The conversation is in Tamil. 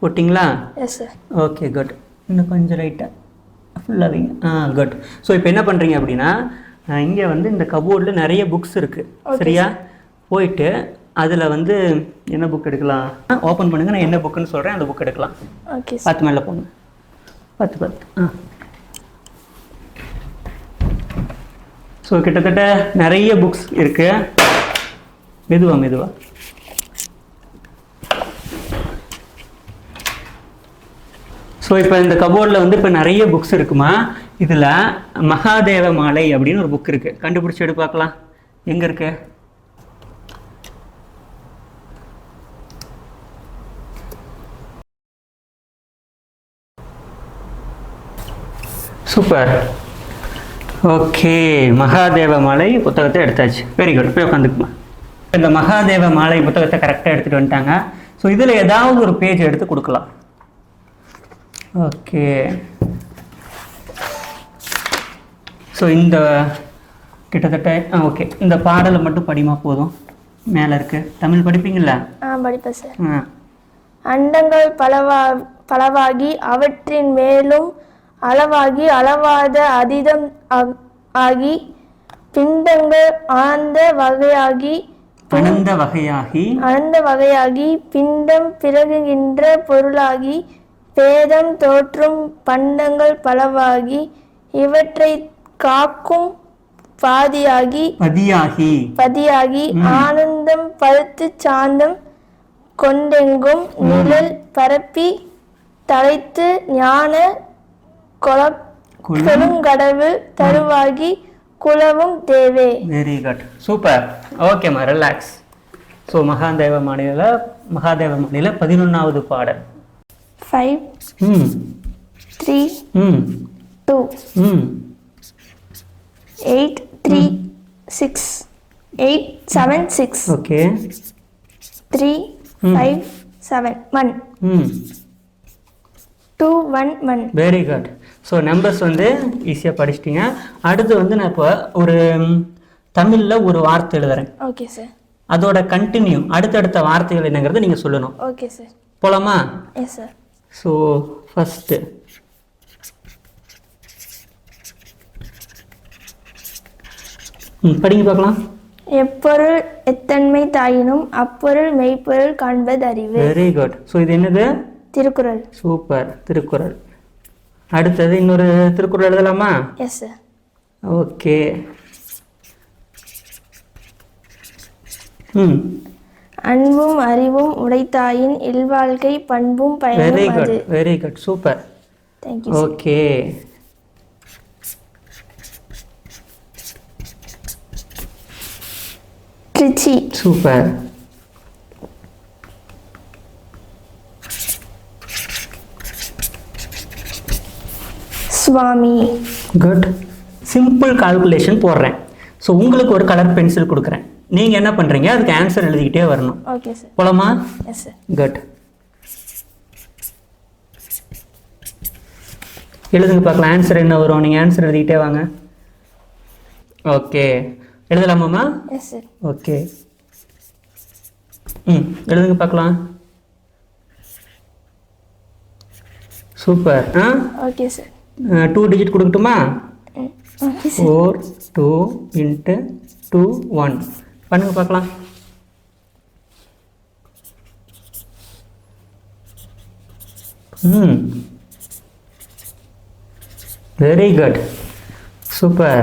போட்டிங்களா? எஸ் சார் ஓகே குட் இன்னும் கொஞ்சம் லைட்டாக ஃபுல்லாக வைங்க. ஆ குட் ஸோ இப்போ என்ன பண்ணுறீங்க அப்படின்னா இங்கே வந்து இந்த கபோர்டில் நிறைய புக்ஸ் இருக்குது சரியா? போயிட்டு அதில் வந்து என்ன புக் எடுக்கலாம்? ஓப்பன் பண்ணுங்க. நான் என்ன புக்குன்னு சொல்கிறேன் அந்த புக் எடுக்கலாம். ஓகே சார் பத்து மேலே போங்க. பத்து பத்து ஆ. ஸோ கிட்டத்தட்ட நிறைய புக்ஸ் இருக்கு. மெதுவா மெதுவா. ஸோ இப்போ இந்த கபோர்டில் வந்து இப்போ நிறைய புக்ஸ் இருக்குமா? இதில் மகாதேவ மாலை அப்படின்னு ஒரு புக் இருக்குது கண்டுபிடிச்சி எடு பார்க்கலாம். எங்கே இருக்கு? சூப்பர் ஓகே மகாதேவ மாலை புத்தகத்தை எடுத்தாச்சு. வெரி குட் போய் உட்காந்துக்குமா இந்த மகாதேவ மாலை புத்தகத்தை கரெக்டாக எடுத்துகிட்டு வந்துட்டாங்க. ஸோ இதில் ஏதாவது ஒரு பேஜ் எடுத்து கொடுக்கலாம். ஓகே. ஸோ இந்த கிட்டத்தட்ட ஓகே இந்த பாடலை மட்டும் படிமா போதும்? மேலே இருக்கு. தமிழ் படிப்பீங்களா? ஆ படிப்பேன் சார். ஆ. அண்டங்கள் பலவா பலவாகி அவற்றின் மேலும் அளவாகி அளவாத அதீதம் ஆக்- ஆகி பிண்டங்கள் ஆழ்ந்த வகையாகி அனந்த வகையாகி அனந்த வகையாகி பிண்டம் பிறகுகின்ற பொருளாகி பேதம் தோற்றும் பண்டங்கள் பலவாகி இவற்றை காக்கும் பாதியாகி பதியாகி. பதியாகி ஆனந்தம் பழுத்து சாந்தம் கொண்டெங்கும் நிழல் பரப்பி தலைத்து ஞான கொல கொழுங்கடவு தருவாகி குலவும் தேவே. வெரி குட் சூப்பர் ஓகேம்மா ரிலாக்ஸ் ஸோ மகாதேவ மாநில மகாதேவ மாநில பதினொன்றாவது பாடல். Five three two eight three six eight seven six okay three five seven one two one one very good so numbers வந்து ஈஸியாக படிச்சிட்டிங்க. அடுத்து வந்து நான் இப்போ ஒரு தமிழில் ஒரு வார்த்தை எழுதுறேன். ஓகே சார் அதோட கண்டினியூ அடுத்தடுத்த வார்த்தைகள் என்னங்கிறத நீங்கள் சொல்லணும். ஓகே சார் போலாமா? எஸ் சார் ஸோ ஃபஸ்ட்டு படிங்க பார்க்கலாம். எப்பொருள் எத்தன்மை தாயினும் அப்பொருள் மெய்ப்பொருள் காண்பது அறிவு. வெரி குட் ஸோ இது என்னது? திருக்குறள். சூப்பர் திருக்குறள். அடுத்தது இன்னொரு திருக்குறள் எழுதலாமா? எஸ் சார் ஓகே ம். அன்பும் அறிவும் உடைத்தாயின் இல்வாழ்க்கை பண்பும் very good very good super okay Trichy super சுவாமி குட் சிம்பிள் கால்குலேஷன் போடுறேன். ஸோ உங்களுக்கு ஒரு கலர் பென்சில் கொடுக்குறேன். நீங்கள் என்ன பண்ணுறீங்க அதுக்கு ஆன்சர் எழுதிக்கிட்டே வரணும். ஓகே சார் போலாமா? எஸ் சார் குட் எழுதுங்க பார்க்கலாம். ஆன்சர் என்ன வரும்? நீங்கள் ஆன்சர் எழுதிக்கிட்டே வாங்க. ஓகே எழுதலாமாம்மா? எஸ் சார் ஓகே ம் எழுதுங்க பார்க்கலாம். சூப்பர் ஆ? Okay sir two digit கொடுக்கட்டுமா? Four two into two one பண்ணுங்க பார்க்கலாம். ம். Very good super